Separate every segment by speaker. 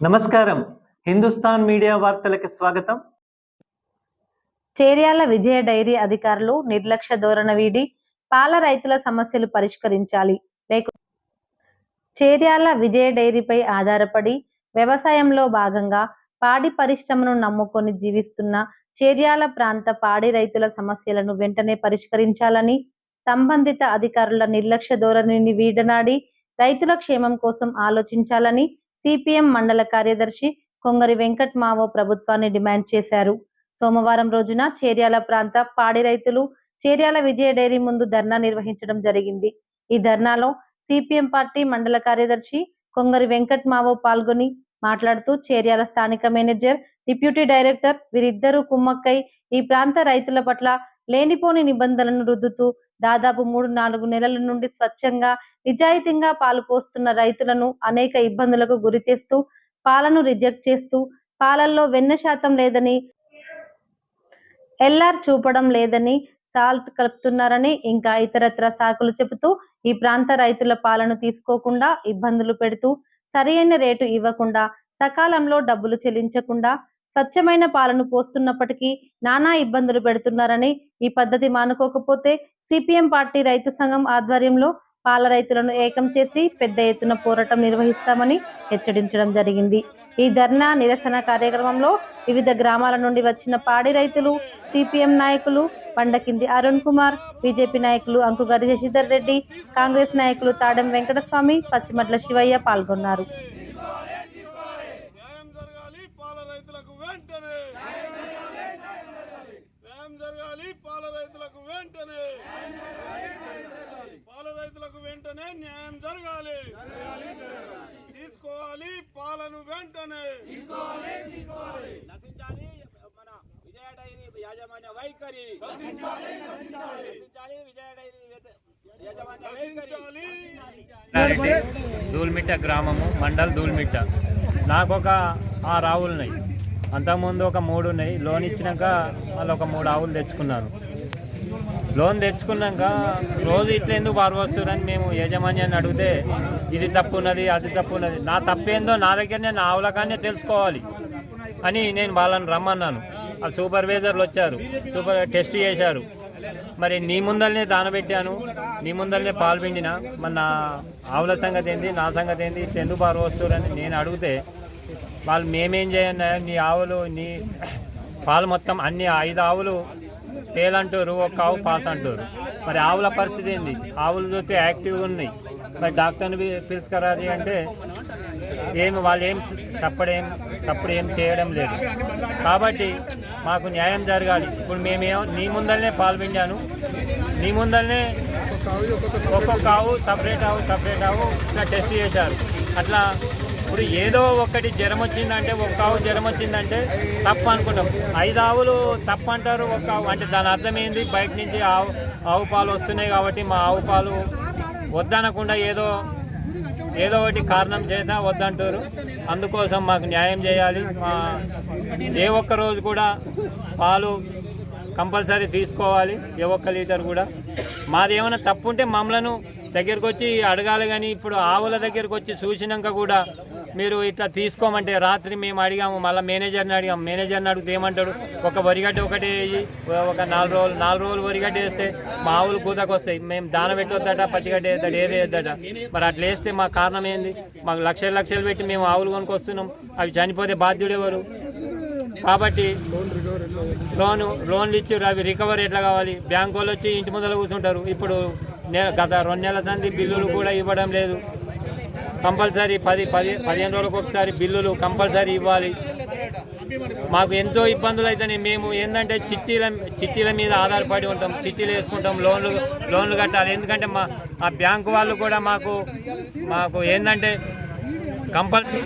Speaker 1: నమస్కారం. హిందుస్థాన్ మీడియా వార్తలకు స్వాగతం.
Speaker 2: చేర్యాల విజయ డైరీ అధికారులు నిర్లక్ష్య ధోరణ వీడి పాల రైతుల సమస్యలు పరిష్కరించాలి. లేక చేర్యాల విజయ డైరీపై ఆధారపడి వ్యవసాయంలో భాగంగా పాడి పరిశ్రమను నమ్ముకొని జీవిస్తున్న చేర్యాల ప్రాంత పాడి రైతుల సమస్యలను వెంటనే పరిష్కరించాలని సంబంధిత అధికారుల నిర్లక్ష్య ధోరణిని వీడనాడి రైతుల క్షేమం కోసం ఆలోచించాలని సిపిఎం మండల కార్యదర్శి కొంగరి వెంకట్ మావో ప్రభుత్వాన్ని డిమాండ్ చేశారు. సోమవారం రోజున చేర్యాల ప్రాంత పాడి రైతులు చేర్యాల విజయ డైరీ ముందు ధర్నా నిర్వహించడం జరిగింది. ఈ ధర్నాలో సిపిఎం పార్టీ మండల కార్యదర్శి కొంగరి వెంకట్ మావో పాల్గొని మాట్లాడుతూ చేర్యాల స్థానిక మేనేజర్ డిప్యూటీ డైరెక్టర్ వీరిద్దరూ కుమ్మక్కై ఈ ప్రాంత రైతుల పట్ల లేనిపోని నిబంధనలను రుద్దుతూ దాదాపు మూడు నాలుగు నెలల నుండి స్వచ్ఛంగా నిజాయితీగా పాలు పోస్తున్న రైతులను అనేక ఇబ్బందులకు గురి చేస్తూ పాలను రిజెక్ట్ చేస్తూ పాలల్లో వెన్న శాతం లేదని ఎల్ఆర్ చూపడం లేదని సాల్ట్ కలుపుతున్నారని ఇంకా ఇతరత్ర సాకులు చెబుతూ ఈ ప్రాంత రైతుల పాలను తీసుకోకుండా ఇబ్బందులు పెడుతూ సరైన రేటు ఇవ్వకుండా సకాలంలో డబ్బులు చెల్లించకుండా స్వచ్ఛమైన పాలను పోస్తున్నప్పటికీ నానా ఇబ్బందులు పెడుతున్నారని ఈ పద్ధతి మానుకోకపోతే సిపిఎం పార్టీ రైతు సంఘం ఆధ్వర్యంలో పాల రైతులను ఏకం చేసి పెద్ద ఎత్తున పోరాటం నిర్వహిస్తామని హెచ్చరించడం జరిగింది. ఈ ధర్నా నిరసన కార్యక్రమంలో వివిధ గ్రామాల నుండి వచ్చిన పాడి రైతులు సిపిఎం నాయకులు పండకింది అరుణ్ కుమార్ బీజేపీ నాయకులు అంకుగారి శశిధర్ రెడ్డి కాంగ్రెస్ నాయకులు తాడెం వెంకటస్వామి పచ్చిమట్ల శివయ్య పాల్గొన్నారు
Speaker 3: న్యాయం జరగాలి పాల రైతులకు వెంటనే న్యాయం జరగాలి పాల రైతులకు వెంటనే. పాల రైతులకు వెంటనే న్యాయం జరగాలి. తీసుకోవాలి పాలను వెంటనే.
Speaker 4: నశించాలి మన విజయ డైరీ యాజమాన్య వైఖరి. నశించాలి విజయ డైరీ యాజమాన్య వైఖరి.
Speaker 5: దూల్మిట్ట గ్రామము మండల్ దూల్మిట్ట. నాకు ఒక ఆరు ఆవులు ఉన్నాయి. అంతకుముందు ఒక మూడు ఉన్నాయి. లోన్ ఇచ్చినాక మళ్ళీ ఒక మూడు ఆవులు తెచ్చుకున్నాను లోన్ తెచ్చుకున్నాక రోజు ఇట్లా ఎందుకు పారవస్తున్నారని మేము యాజమాన్యాన్ని అడిగితే ఇది తప్పు ఉన్నది అది తప్పు ఉన్నది నా తప్పేందో నా దగ్గరనే నా ఆవుల తెలుసుకోవాలి. అని నేను వాళ్ళని రమ్మన్నాను. ఆ సూపర్వైజర్లు వచ్చారు సూపర్ టెస్ట్ చేశారు. మరి నీ ముందరనే దానబెట్టాను నీ ముందరనే పాలు పిండిన. మరి నా ఆవుల సంగతి ఏంది నా సంగతి ఏంది ఇట్లా ఎందుకు పారిపోస్తున్నారని నేను అడిగితే వాళ్ళు మేమేం చేయండి నీ ఆవులు నీ పాలు మొత్తం అన్ని ఐదు ఆవులు పేలంటారు ఒక ఆవు పాస్ అంటారు మరి ఆవుల పరిస్థితి ఏంది? ఆవులు చూస్తే యాక్టివ్గా ఉన్నాయి. మరి డాక్టర్ని పిలుచుకరాలి అంటే ఏమి వాళ్ళు ఏం సప్పుడేం సప్పుడు ఏం చేయడం లేదు. కాబట్టి మాకు న్యాయం జరగాలి. ఇప్పుడు మేమేమో నీ ముందరనే పాల్పిండాను నీ ముందరనే ఒక్కొక్క ఆవు సపరేట్ ఆవు సపరేట్ ఆవు ఇట్లా టెస్ట్ చేశారు. అట్లా ఇప్పుడు ఏదో ఒకటి జ్వరం వచ్చిందంటే ఒక ఆవు జ్వరం వచ్చిందంటే తప్పు అనుకుంటాం. ఐదు ఆవులు తప్పు అంటారు ఒక ఆవు. అంటే దాని అర్థం ఏంది? బయట నుంచి ఆవు ఆవు పాలు వస్తున్నాయి కాబట్టి మా ఆవు పాలు వద్దనకుండా ఏదో ఏదో ఒకటి కారణం చేత వద్దంటారు. అందుకోసం మాకు న్యాయం చేయాలి. మా ఏ ఒక్క రోజు కూడా పాలు కంపల్సరీ తీసుకోవాలి. ఏ ఒక్క లీటర్ కూడా. మాది ఏమైనా తప్పు ఉంటే మమ్మలను దగ్గరికి వచ్చి అడగాలి కానీ ఇప్పుడు ఆవుల దగ్గరికి వచ్చి చూసినాక కూడా మీరు ఇట్లా తీసుకోమంటే రాత్రి మేము అడిగాము మళ్ళీ మేనేజర్ని అడిగాము. మేనేజర్ని అడిగితే ఏమంటాడు? ఒక వరిగడ్డ ఒకటే ఒక నాలుగు రోజులు నాలుగు రోజులు వరిగడ్డ వేస్తే మా ఆవులు కూతకు వస్తాయి మేము దాన పెట్టొద్దట పచ్చిగడ్డ వేద్దట ఏది వేద్దట? మరి అట్లా వేస్తే మా కారణం ఏంది? మాకు లక్షలు లక్షలు పెట్టి మేము ఆవులు కొనుక్కొస్తున్నాం. అవి చనిపోతే బాధ్యుడెవరు కాబట్టి లోను లోన్లు ఇచ్చారు. అవి రికవరీ ఎట్లా కావాలి? బ్యాంకు వాళ్ళు వచ్చి ఇంటి ముందర కూర్చుంటారు. ఇప్పుడు గత రెండు నెలల సంది బిల్లులు కూడా ఇవ్వడం లేదు. కంపల్సరీ పది పది పదిహేను రోజులకు ఒకసారి బిల్లులు కంపల్సరీ ఇవ్వాలి. మాకు ఎంతో ఇబ్బందులు అవుతాయి మేము ఏంటంటే చిట్టీల చిట్టీల మీద ఆధారపడి ఉంటాం చిట్టీలు వేసుకుంటాం లోన్లు లోన్లు కట్టాలి. ఎందుకంటే మా ఆ బ్యాంకు వాళ్ళు కూడా మాకు మాకు ఏంటంటే కంపల్సరీ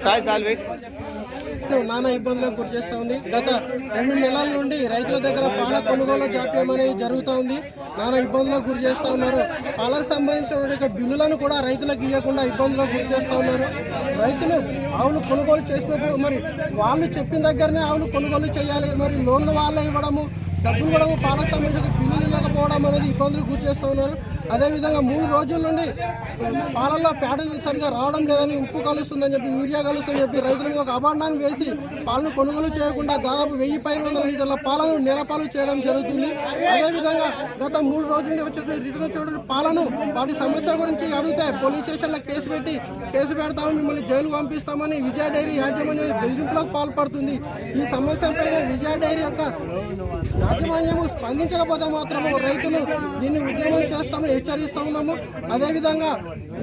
Speaker 6: నానా ఇబ్బందులకు గురి చేస్తూ ఉంది. గత రెండు నెలల నుండి రైతుల దగ్గర పాల కొనుగోలు జాప్యం అనేది జరుగుతూ ఉంది. నానా ఇబ్బందులకు గురి చేస్తూ ఉన్నారు. పాలకు సంబంధించిన బిల్లులను కూడా రైతులకు ఇవ్వకుండా ఇబ్బందులకు గురి చేస్తూ ఉన్నారు. రైతులు ఆవులు కొనుగోలు చేసినప్పుడు మరి వాళ్ళు చెప్పిన దగ్గరనే ఆవులు కొనుగోలు చేయాలి. మరి లోన్లు వాళ్ళే ఇవ్వడము డబ్బులు ఇవ్వడము పాలకు సంబంధించిన బిల్లులు ఇవ్వకపోవడం అనేది ఇబ్బందులు గురి చేస్తూ ఉన్నారు. అదేవిధంగా మూడు రోజుల నుండి పాలల్లో పేడ సరిగా రావడం లేదని ఉప్పు కలుస్తుందని చెప్పి యూరియా కలుస్తుందని చెప్పి రైతులకు ఒక అభాండాన్ని వేసి పాలను కొనుగోలు చేయకుండా దాదాపు వెయ్యి పైన వందల లీటర్ల పాలను నిరపాలు చేయడం జరుగుతుంది. అదేవిధంగా గత మూడు రోజుల నుండి వచ్చే రిటర్న్ వచ్చేటువంటి పాలను వాటి సమస్య గురించి అడిగితే పోలీస్ స్టేషన్లో కేసు పెట్టి కేసు పెడతాము మిమ్మల్ని జైలు పంపిస్తామని విజయ డైరీ యాజమాన్యం బెదిరింపులకు పాల్పడుతుంది. ఈ సమస్య పైన విజయ డైరీ యొక్క యాజమాన్యము స్పందించకపోతే మాత్రం మాత్రము రైతులు దీన్ని ఉద్యమం చేస్తాము హెచ్చరిస్తూ ఉన్నాము. అదేవిధంగా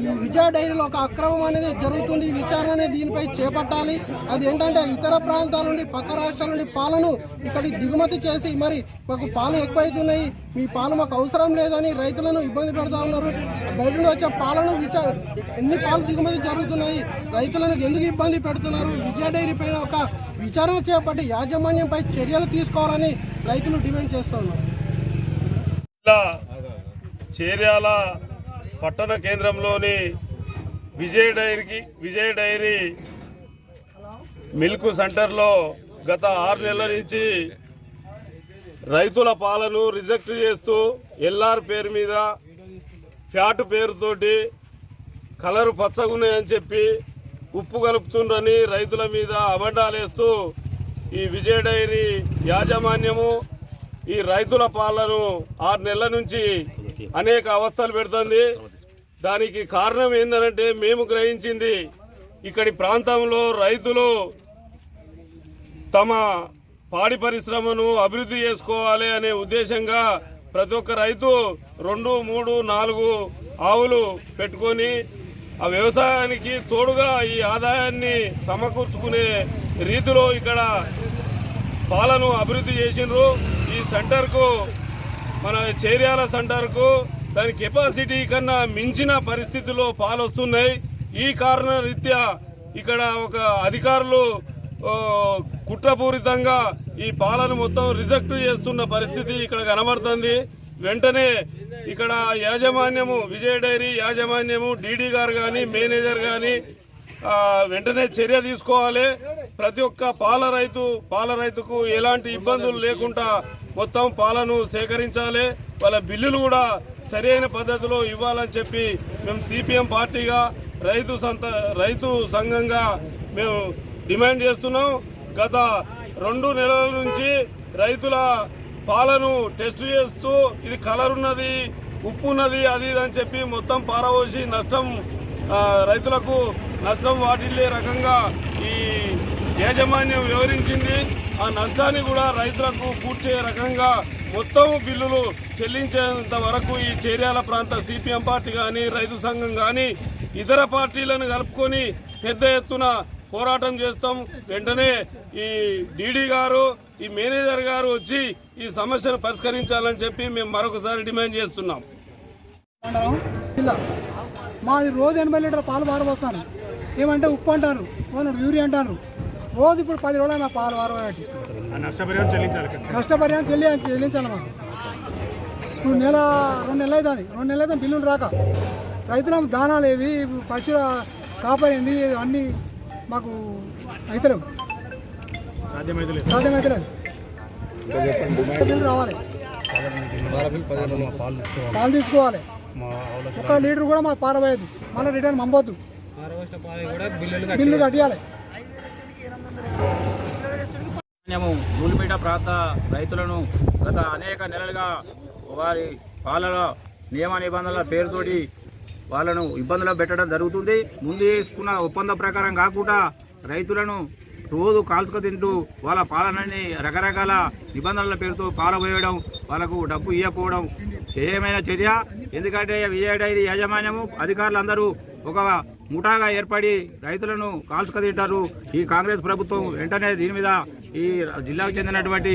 Speaker 6: ఈ విజయ డైరీలో ఒక అక్రమం అనేది జరుగుతుంది. విచారణ దీనిపై చేపట్టాలి. అది ఏంటంటే ఇతర ప్రాంతాల నుండి పక్క రాష్ట్రాల నుండి పాలను ఇక్కడికి దిగుమతి చేసి మరి మాకు పాలు ఎక్కువైతున్నాయి. మీ పాలు మాకు అవసరం లేదని రైతులను ఇబ్బంది పెడతా ఉన్నారు. బయట వచ్చే పాలను విచా ఎన్ని పాలు దిగుమతి జరుగుతున్నాయి? రైతులను ఎందుకు ఇబ్బంది పెడుతున్నారు? విజయ డైరీ పైన ఒక విచారణ చేపట్టి యాజమాన్యంపై చర్యలు తీసుకోవాలని రైతులు డిమాండ్ చేస్తూ ఉన్నారు.
Speaker 3: చేర్యాల పట్టణ కేంద్రంలోని విజయ్ డైరీకి విజయ డైరీ మిల్క్ సెంటర్లో గత ఆరు నెలల నుంచి రైతుల పాలను రిజెక్ట్ చేస్తూ ఎల్ఆర్ పేరు మీద ఫ్యాట్ పేరుతోటి కలరు పచ్చగున్నాయని చెప్పి ఉప్పు కలుపుతుండ్రని రైతుల మీద అబండాలేస్తూ ఈ విజయ డైరీ యాజమాన్యము ఈ రైతుల పాలను ఆరు నెలల నుంచి అనేక అవస్థలు పెడుతుంది. దానికి కారణం ఏంటంటే మేము గ్రహించింది ఇక్కడి ప్రాంతంలో రైతులు తమ పాడి పరిశ్రమను అభివృద్ధి చేసుకోవాలి అనే ఉద్దేశంగా ప్రతి ఒక్క రైతు రెండు మూడు నాలుగు ఆవులు పెట్టుకొని ఆ వ్యవసాయానికి తోడుగా ఈ ఆదాయాన్ని సమకూర్చుకునే రీతిలో ఇక్కడ పాలను అభివృద్ధి చేసిండ్రు. ఈ సెంటర్కు మన చేర్యాల సెంటర్కు దాని కెపాసిటీ కన్నా మించిన పరిస్థితిలో పాలొస్తున్నాయి. ఈ కారణ రీత్యా ఇక్కడ ఒక అధికారులు కుట్రపూరితంగా ఈ పాలను మొత్తం రిజెక్ట్ చేస్తున్న పరిస్థితి ఇక్కడ కనబడుతుంది. వెంటనే ఇక్కడ యాజమాన్యము విజయ డైరీ యాజమాన్యము డీడీ గారు కానీ మేనేజర్ కానీ వెంటనే చర్య తీసుకోవాలి. ప్రతి ఒక్క పాల రైతు పాల రైతుకు ఎలాంటి ఇబ్బందులు లేకుండా మొత్తం పాలను సేకరించాలి. వాళ్ళ బిల్లులు కూడా సరైన పద్ధతిలో ఇవ్వాలని చెప్పి మేము సిపిఎం పార్టీగా రైతు సంత రైతు సంఘంగా మేము డిమాండ్ చేస్తున్నాం. గత రెండు నెలల నుంచి రైతుల పాలను టెస్ట్ చేస్తూ ఇది కలర్ ఉన్నది ఉప్పు ఉన్నది అది ఇది అని చెప్పి మొత్తం పారవోసి నష్టం రైతులకు నష్టం వాటిల్లే రకంగా ఈ యాజమాన్యం వివరించింది. ఆ నష్టాన్ని కూడా రైతులకు పూడ్చే రకంగా మొత్తం బిల్లులు చెల్లించేంత వరకు ఈ చేర్యాల ప్రాంత సిపిఎం పార్టీ కానీ రైతు సంఘం కానీ ఇతర పార్టీలను కలుపుకొని పెద్ద ఎత్తున పోరాటం చేస్తాం. వెంటనే ఈ డీడీ గారు ఈ మేనేజర్ గారు వచ్చి ఈ సమస్యను పరిష్కరించాలని చెప్పి మేము మరొకసారి డిమాండ్ చేస్తున్నాం.
Speaker 7: ఇలా మాది రోజు ఎనభై లీటర్ పాలు పారబోస్తాను ఏమంటే ఉప్పు అంటారు. యూరియా అంటారు. రోజు ఇప్పుడు పది రోజులు నా పాలు పారబోయాటి
Speaker 3: నష్టపరిహారం చెల్లించాలి
Speaker 7: నష్టపరిహారం చెల్లి చెల్లించాలి మాకు. ఇప్పుడు నెల రెండు నెలలు అవుతుంది రెండు నెలలు అయితే బిల్లులు రాక. రైతులకు దానాలు ఏవి పశువుల కాపాడింది అన్నీ మాకు అవుతలేవు
Speaker 3: సాధ్యమైతే లేదు
Speaker 7: సాధ్యమైతలేదు బిల్లు రావాలి. పాలు తీసుకోవాలి. ఒక లీటర్ కూడా మాకు పారబోయేది మళ్ళీ రిటర్న్ పంపొద్దు. బిల్లు కట్టియాలి.
Speaker 4: మేము నూలిపేట ప్రాంత రైతులను గత అనేక నెలలుగా వారి పాలన నియమ నిబంధనల పేరుతోటి వాళ్ళను ఇబ్బందులు పెట్టడం జరుగుతుంది. ముందు చేసుకున్న ఒప్పందం ప్రకారం కాకుండా రైతులను రోజు కాల్చుకు తింటూ వాళ్ళ పాలనని రకరకాల నిబంధనల పేరుతో పాలపోయడం వాళ్ళకు డబ్బు ఇవ్వకపోవడం ఏమైనా చర్య? ఎందుకంటే విజయ డైరీ యాజమాన్యము అధికారులందరూ ఒక ముఠాగా ఏర్పడి రైతులను కాల్చుకు తింటారు. ఈ కాంగ్రెస్ ప్రభుత్వం వెంటనే దీని మీద ఈ జిల్లాకు చెందినటువంటి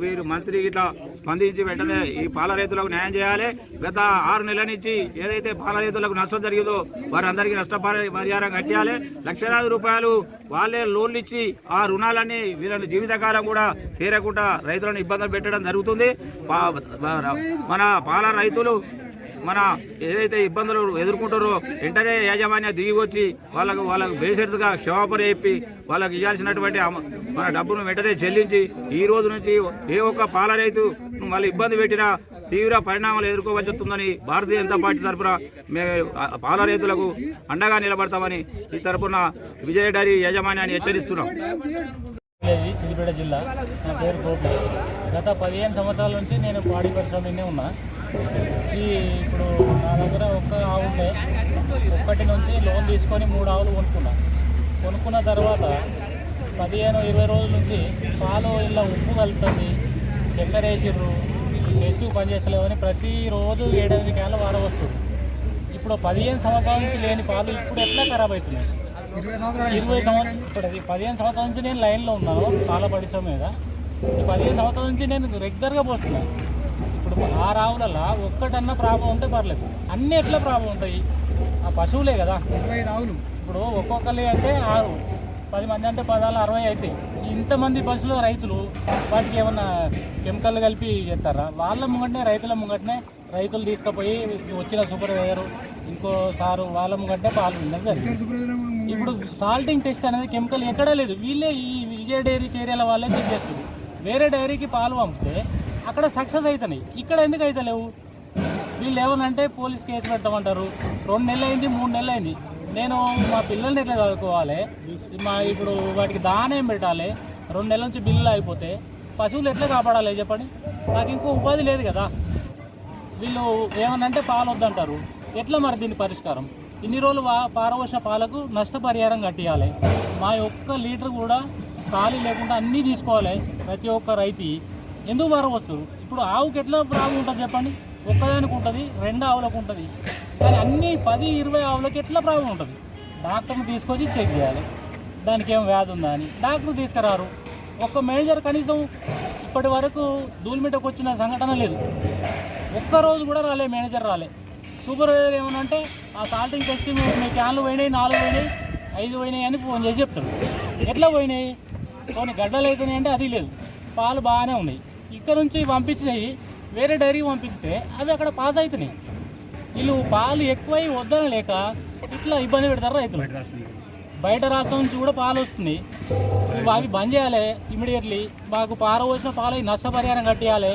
Speaker 4: వీరు మంత్రి ఇట్లా స్పందించి వెంటనే ఈ పాల రైతులకు న్యాయం చేయాలి. గత ఆరు నెలల నుంచి ఏదైతే పాల రైతులకు నష్టం జరిగిందో వారందరికీ నష్టపరి పరిహారం కట్టాలి లక్షలాది రూపాయలు వాళ్ళే లోన్లు ఇచ్చి ఆ రుణాలన్నీ వీళ్ళని జీవితకాలం కూడా తీరకుండా రైతులను ఇబ్బందులు పెట్టడం జరుగుతుంది. మన పాల రైతులు మన ఏదైతే ఇబ్బందులు ఎదుర్కొంటారో వెంటనే యాజమాన్య దిగి వచ్చి వాళ్ళకు వాళ్ళకు బేసరిగా క్షమాపణ చెప్పి వాళ్ళకి ఇవ్వాల్సినటువంటి మన డబ్బును వెంటనే చెల్లించి ఈ రోజు నుంచి ఏ ఒక్క పాల రైతు మళ్ళీ ఇబ్బంది పెట్టినా తీవ్ర పరిణామాలు ఎదుర్కోవాల్సి వస్తుందని భారతీయ జనతా పార్టీ తరఫున మేము పాల రైతులకు అండగా నిలబడతామని ఈ తరఫున విజయ డైరీ యాజమాన్యాన్ని హెచ్చరిస్తున్నాం.
Speaker 8: సిద్దిపేట జిల్లా. నా పేరు గోపి. గత పదిహేను సంవత్సరాల నుంచి నేను పాడి పరిశ్రమలోనే ఉన్నా. ఈ ఇప్పుడు నా దగ్గర ఒక్క ఆవు ఉండే. ఒక్కటి నుంచి లోన్ తీసుకొని మూడు ఆవులు కొనుక్కున్నా. కొనుక్కున్న తర్వాత పదిహేను ఇరవై రోజుల నుంచి పాలు ఇలా ఉప్పు కలుపుతుంది. చక్కెర వేసిర్రు. టెస్ట్ పనిచేస్తలేవని ప్రతిరోజు ఏడెనిమిది క్యాన్లు వాడ వస్తుంది. ఇప్పుడు పదిహేను సంవత్సరాల నుంచి లేని పాలు ఇప్పుడు ఎట్లా ఖరాబ్ అవుతున్నాయి?
Speaker 7: ఇరవై
Speaker 8: సంవత్సరం ఇప్పుడు అది పదిహేను సంవత్సరాల నుంచి నేను లైన్లో ఉన్నాను పాల పరిశ్రమ మీద. ఈ పదిహేను సంవత్సరాల నుంచి నేను రెగ్యులర్గా పోస్తున్నాను ఆ రావులలో ఒక్కటన్నా ప్రాబ్లం ఉంటే పర్లేదు. అన్నీ ఎట్లా ప్రాబ్లం ఉంటాయి? ఆ పశువులే కదా.
Speaker 7: ఇరవై ఆవులు
Speaker 8: ఇప్పుడు ఒక్కొక్కరి అంటే ఆరు పది మంది అంటే పదాలు అరవై అవుతాయి ఇంతమంది పశువులు రైతులు వాటికి ఏమన్నా కెమికల్ కలిపి చేస్తారా? వాళ్ళ ముంగటనే రైతుల ముంగటనే రైతులు తీసుకుపోయి వచ్చిన సూపర్వైజరు ఇంకో సారు వాళ్ళ ముంగటనే పాలు ఇప్పుడు సాల్టింగ్ టెస్ట్ అనేది కెమికల్ ఎక్కడా లేదు. వీళ్ళే ఈ విజయ డైరీ చర్యల వాళ్ళే చెక్ చేస్తుంది వేరే డైరీకి పాలు పంపితే అక్కడ సక్సెస్ అవుతున్నాయి ఇక్కడ ఎందుకు అవుతలేవు వీళ్ళు ఏమనంటే పోలీస్ కేసు పెట్టమంటారు రెండు నెలలు అయింది మూడు నెలలు అయింది నేను మా పిల్లల్ని ఎట్లా చదువుకోవాలి? మా ఇప్పుడు వాటికి దానేం పెట్టాలి. రెండు నెలల నుంచి బిల్లులు అయిపోతే పశువులు ఎట్లా కాపాడాలి చెప్పండి? నాకు ఇంకో ఉపాధి లేదు కదా. వీళ్ళు ఏమనంటే పాలు వద్దంటారు ఎట్లా మరి దీని పరిష్కారం? ఇన్ని రోజులు పారవోసిన పాలకు నష్టపరిహారం కట్టియాలి. మా ఒక్క లీటర్ కూడా ఖాళీ లేకుండా అన్నీ తీసుకోవాలి. ప్రతి ఒక్క రైతు ఎందుకు పారవస్తారు ఇప్పుడు ఆవుకి ఎట్లా ప్రాబ్లం ఉంటుంది చెప్పండి? ఒక్కదానికి ఉంటుంది రెండు ఆవులకు ఉంటుంది. కానీ అన్ని పది ఇరవై ఆవులకి ఎట్లా ప్రాబ్లం ఉంటుంది? డాక్టర్ని తీసుకొచ్చి చెక్ చేయాలి. దానికి ఏం వ్యాధి ఉందా అని. డాక్టర్ తీసుకురారు. ఒక్క మేనేజర్ కనీసం ఇప్పటి వరకు దూల్మిటకు వచ్చిన సంఘటన లేదు. ఒక్కరోజు కూడా రాలే మేనేజర్ రాలే. సూపర్వైజర్ ఏమన్నా అంటే ఆ సాల్టింగ్ టెస్టింగ్ మీ క్యాన్లు పోయినాయి నాలుగు పోయినాయి ఐదు పోయినాయి అని ఫోన్ చేసి చెప్తాడు. ఎట్లా పోయినాయి? కొన్ని గడ్డలు అవుతున్నాయి అంటే అది లేదు. పాలు బాగానే ఉన్నాయి. ఇక్కడ నుంచి పంపించినాయి వేరే డైరీకి పంపిస్తే అవి అక్కడ పాస్ అవుతున్నాయి వీళ్ళు పాలు ఎక్కువై వద్దన లేక ఇట్లా ఇబ్బంది పెడతారు రైతులు. బయట రాష్ట్రం నుంచి. కూడా పాలు వస్తున్నాయి అవి బంద్ చేయాలి ఇమీడియట్లీ మాకు పారవలసిన పాలు నష్టపరిహారం కట్టియాలి.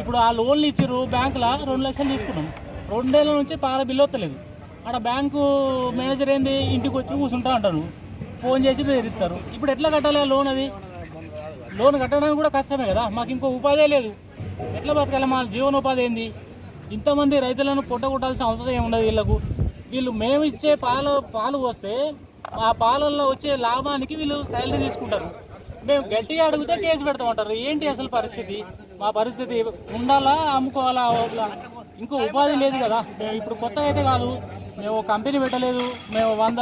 Speaker 8: ఇప్పుడు ఆ లోన్లు ఇచ్చారు బ్యాంకులో రెండు లక్షలు తీసుకున్నాం. రెండేళ్ళ నుంచి పాల బిల్లు వస్తలేదు. అక్కడ బ్యాంకు మేనేజర్ ఏంది? ఇంటికి వచ్చి కూర్చుంటా అంటారు. ఫోన్ చేసి బెదిరిస్తారు ఇప్పుడు ఎట్లా కట్టాలి లోన్ అది? లోన్ కట్టడానికి కూడా కష్టమే కదా. మాకు ఇంకో ఉపాధి లేదు. ఎట్లా బతకాలి? మా జీవనోపాధి ఏంది? ఇంతమంది రైతులను పొట్టగొట్టాల్సిన అవసరం ఏముండదు వీళ్ళకు. వీళ్ళు మేము ఇచ్చే పాలు పాలు వస్తే ఆ పాలల్లో వచ్చే లాభానికి వీళ్ళు శాలరీ తీసుకుంటారు. మేము గట్టిగా అడిగితే కేసు పెడతామంటారు ఏంటి అసలు పరిస్థితి? మా పరిస్థితి ఉండాలా అమ్ముకోవాలా ఇంకో ఉపాధి లేదు కదా. మేము ఇప్పుడు కొత్త అయితే కాదు. మేము కంపెనీ పెట్టలేదు. మేము వంద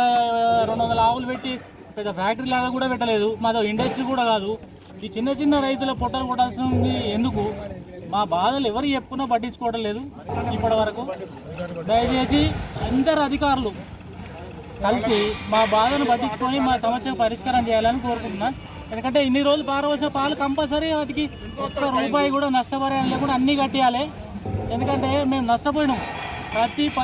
Speaker 8: రెండు వందల ఆవులు పెట్టి పెద్ద ఫ్యాక్టరీ లాగా కూడా పెట్టలేదు. మాదో ఇండస్ట్రీ కూడా కాదు. ఈ చిన్న చిన్న రైతుల పొట్టలు కొట్టాల్సింది ఎందుకు? మా బాధలు ఎవరు చెప్పుకున్నా పట్టించుకోవడం లేదు ఇప్పటి వరకు. దయచేసి అందరు అధికారులు కలిసి మా బాధను పట్టించుకొని మా సమస్యకు పరిష్కారం చేయాలని కోరుకుంటున్నాను ఎందుకంటే ఇన్ని రోజులు పారవలసిన పాలు కంపల్సరీ వాటికి ఒక్క రూపాయి కూడా నష్టపరిహారం లేకుండా అన్నీ కట్టియాలి. ఎందుకంటే మేము నష్టపోయినాం. ప్రతి ప-